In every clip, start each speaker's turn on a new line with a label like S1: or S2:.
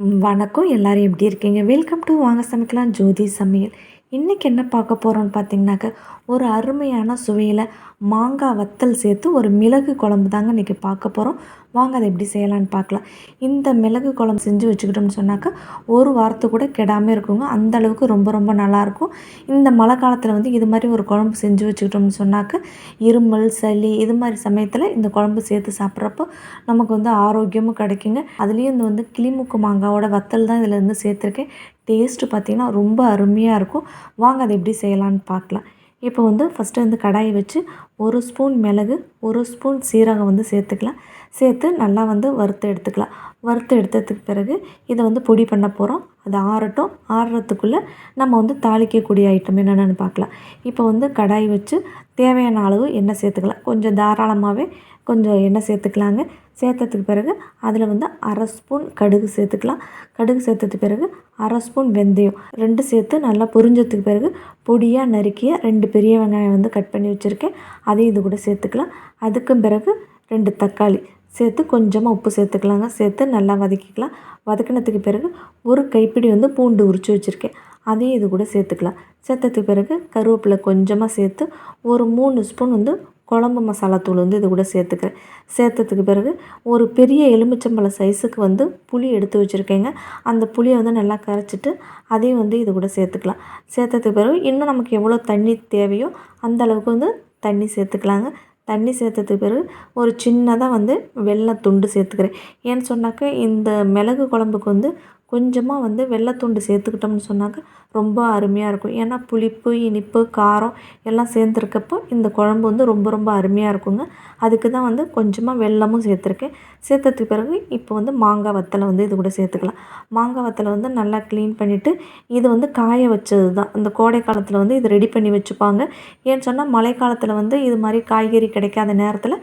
S1: வணக்கம். எல்லோரும் எப்படி இருக்கீங்க? வெல்கம் டு வாங்க சமைக்கலாம். ஜோதி சமையல். இன்றைக்கி என்ன பார்க்க போகிறோன்னு பார்த்தீங்கன்னாக்க ஒரு அருமையான சுவையில் மாங்காய் வத்தல் சேர்த்து ஒரு மிளகு குழம்பு தாங்க இன்றைக்கி பார்க்க போகிறோம் வாங்க அதை எப்படி செய்யலான்னு பார்க்கலாம். இந்த மிளகு குழம்பு செஞ்சு வச்சுக்கிட்டோம்னு சொன்னாக்கா ஒரு வாரத்து கூட கெடாமல் இருக்குங்க. அந்த அளவுக்கு ரொம்ப ரொம்ப நல்லாயிருக்கும் இந்த மழை காலத்தில் வந்து இது மாதிரி ஒரு குழம்பு செஞ்சு வச்சுக்கிட்டோம்னு சொன்னாக்க இருமல் சளி இது மாதிரி சமயத்தில் இந்த குழம்பு சேர்த்து சாப்பிட்றப்போ நமக்கு வந்து ஆரோக்கியமும் கிடைக்குங்க. அதுலேயும் இந்த வந்து கிளிமுக்கு மாங்காவோட வத்தல் தான் இதில் இருந்து சேர்த்துருக்கேன். டேஸ்ட்டு பார்த்திங்கன்னா ரொம்ப அருமையாக இருக்கும். வாங்க அதை எப்படி செய்யலான்னு பார்க்கலாம். இப்போ வந்து ஃபஸ்ட்டு வந்து கடாயை வச்சு ஒரு ஸ்பூன் மிளகு ஒரு ஸ்பூன் சீரகம் வந்து சேர்த்துக்கலாம். சேர்த்து நல்லா வந்து வறுத்து எடுத்துக்கலாம். வறுத்து எடுத்ததுக்கு பிறகு இதை வந்து பொடி பண்ண போகிறோம் அது ஆறட்டும். ஆறுறதுக்குள்ளே நம்ம வந்து தாளிக்கக்கூடிய ஐட்டம் என்னென்னு பார்க்கலாம். இப்போ வந்து கடாய் வச்சு தேவையான அளவு எண்ணெய் சேர்த்துக்கலாம். கொஞ்சம் தாராளமாகவே கொஞ்சம் எண்ணெய் சேர்த்துக்கலாங்க. சேர்த்ததுக்கு பிறகு அதில் வந்து அரை ஸ்பூன் கடுகு சேர்த்துக்கலாம். கடுகு சேர்த்ததுக்கு பிறகு அரை ஸ்பூன் வெந்தயம் ரெண்டு சேர்த்து நல்லா பொரிஞ்சதுக்கு பிறகு பொடியாக நறுக்கிய ரெண்டு பெரிய வெங்காயம் வந்து கட் பண்ணி வச்சுருக்கேன். அதையும் இது கூட சேர்த்துக்கலாம். அதுக்கும் பிறகு ரெண்டு தக்காளி சேர்த்து கொஞ்சமாக உப்பு சேர்த்துக்கலாங்க. சேர்த்து நல்லா வதக்கிக்கலாம். வதக்கினதுக்கு பிறகு ஒரு கைப்பிடி வந்து பூண்டு உரித்து வச்சுருக்கேன். அதையும் இது கூட சேர்த்துக்கலாம். சேர்த்ததுக்கு பிறகு கருவேப்பிலை கொஞ்சமாக சேர்த்து ஒரு மூணு ஸ்பூன் வந்து குழம்பு மசாலா தூள் வந்து இது கூட சேர்த்துக்கிறேன். சேர்த்ததுக்கு பிறகு ஒரு பெரிய எலுமிச்சம்பழம் சைஸுக்கு வந்து புளி எடுத்து வச்சுருக்கேங்க. அந்த புளியை வந்து நல்லா கரைச்சிட்டு அதையும் வந்து இது கூட சேர்த்துக்கலாம். சேர்த்ததுக்கு பிறகு இன்னும் நமக்கு எவ்வளோ தண்ணி தேவையோ அந்த அளவுக்கு வந்து தண்ணி சேர்த்துக்கலாங்க. தண்ணி சேர்த்ததுக்கு பிறகு ஒரு சின்னதாக வந்து வெள்ளை துண்டு சேர்த்துக்கிறேன். ஏன்னு சொன்னாக்க இந்த மிளகு குழம்புக்கு வந்து கொஞ்சமாக வந்து வெள்ளைத்துண்டு சேர்த்துக்கிட்டோம்னு சொன்னாக்க ரொம்ப அருமையாக இருக்கும். ஏன்னா புளிப்பு இனிப்பு காரம் எல்லாம் சேர்ந்துருக்கப்போ இந்த குழம்பு வந்து ரொம்ப ரொம்ப அருமையாக இருக்குங்க. அதுக்கு தான் வந்து கொஞ்சமாக வெல்லமும் சேர்த்துருக்கேன். சேர்த்ததுக்கு பிறகு இப்போ வந்து மாங்காய் வத்தலை வந்து இது கூட சேர்த்துக்கலாம். மாங்காய் வத்தலை வந்து நல்லா க்ளீன் பண்ணிவிட்டு இது வந்து காய வச்சது தான். இந்த கோடை காலத்தில் வந்து இது ரெடி பண்ணி வச்சுப்பாங்க. ஏன்னு சொன்னால் மழை காலத்தில் வந்து இது மாதிரி காய்கறி கிடைக்காத நேரத்தில்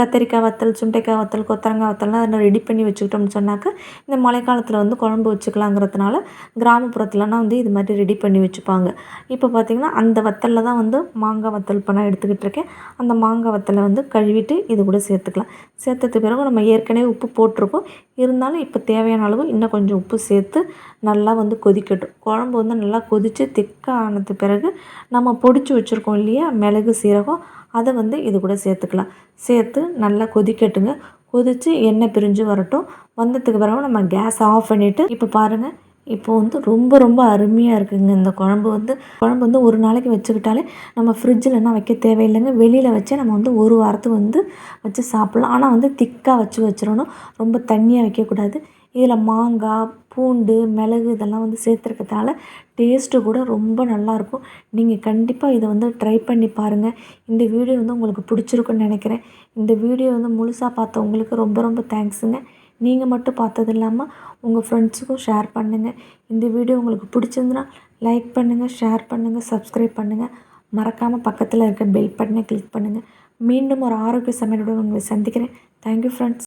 S1: கத்திரிக்காய் வத்தல் சுண்டைக்காய் வத்தல் கொத்தரங்காய் வத்தல்லாம் அதை ரெடி பண்ணி வச்சுக்கிட்டோம்னு சொன்னாக்க இந்த மழை காலத்தில் வந்து குழம்பு வச்சுக்கலாங்கிறதுனால கிராமப்புறத்துலனா வந்து இது மாதிரி ரெடி பண்ணி வச்சுப்பாங்க. இப்போ பார்த்திங்கன்னா அந்த வத்தலில் தான் வந்து மாங்காய் வத்தல் இப்போ நான் எடுத்துக்கிட்டு இருக்கேன். அந்த மாங்காய் வத்தலை வந்து கழுவிட்டு இது கூட சேர்த்துக்கலாம். சேர்த்ததுக்கு பிறகு நம்ம ஏற்கனவே உப்பு போட்டிருக்கோம். இருந்தாலும் இப்போ தேவையான அளவு இன்னும் கொஞ்சம் உப்பு சேர்த்து நல்லா வந்து கொதிக்கட்டும். குழம்பு வந்து நல்லா கொதித்து திக்காக ஆனது பிறகு நம்ம பொடிச்சு வச்சுருக்கோம் இல்லையா? மிளகு சீரகம் அதை வந்து இது கூட சேர்த்துக்கலாம். சேர்த்து நல்லா கொதிக்கட்டுங்க. கொதித்து எண்ணெய் பிரிஞ்சு வரட்டும். வந்ததுக்கு பிறகு நம்ம கேஸ் ஆஃப் பண்ணிவிட்டு இப்போ பாருங்கள் இப்போ வந்து ரொம்ப ரொம்ப அருமையாக இருக்குதுங்க இந்த குழம்பு வந்து. குழம்பு வந்து ஒரு நாளைக்கு வச்சுக்கிட்டாலே நம்ம ஃப்ரிட்ஜிலலாம் வைக்க தேவையில்லைங்க. வெளியில் வச்சே நம்ம வந்து ஒரு வாரத்துக்கு வந்து வச்சு சாப்பிட்லாம். ஆனால் வந்து திக்காக வச்சு வச்சிடணும். ரொம்ப தண்ணியாக வைக்கக்கூடாது. இதில் மாங்காய் பூண்டு மிளகு இதெல்லாம் வந்து சேர்த்துருக்கறதுனால டேஸ்ட்டு கூட ரொம்ப நல்லாயிருக்கும் நீங்கள் கண்டிப்பாக இதை வந்து ட்ரை பண்ணி பாருங்கள் இந்த வீடியோ வந்து உங்களுக்கு பிடிச்சிருக்குன்னு நினைக்கிறேன். இந்த வீடியோ வந்து முழுசாக பார்த்தவங்களுக்கு ரொம்ப ரொம்ப தேங்க்ஸுங்க நீங்கள் மட்டும் பார்த்தது இல்லாமல் உங்கள் ஃப்ரெண்ட்ஸுக்கும் ஷேர் பண்ணுங்கள் இந்த வீடியோ உங்களுக்கு பிடிச்சிருந்துன்னா லைக் பண்ணுங்கள் ஷேர் பண்ணுங்கள் சப்ஸ்கிரைப் பண்ணுங்கள் மறக்காமல் பக்கத்தில் இருக்க பெல் பட்டனை கிளிக் பண்ணுங்கள் மீண்டும் ஒரு ஆரோக்கிய சமையலுடன் உங்களை சந்திக்கிறேன். Thank you friends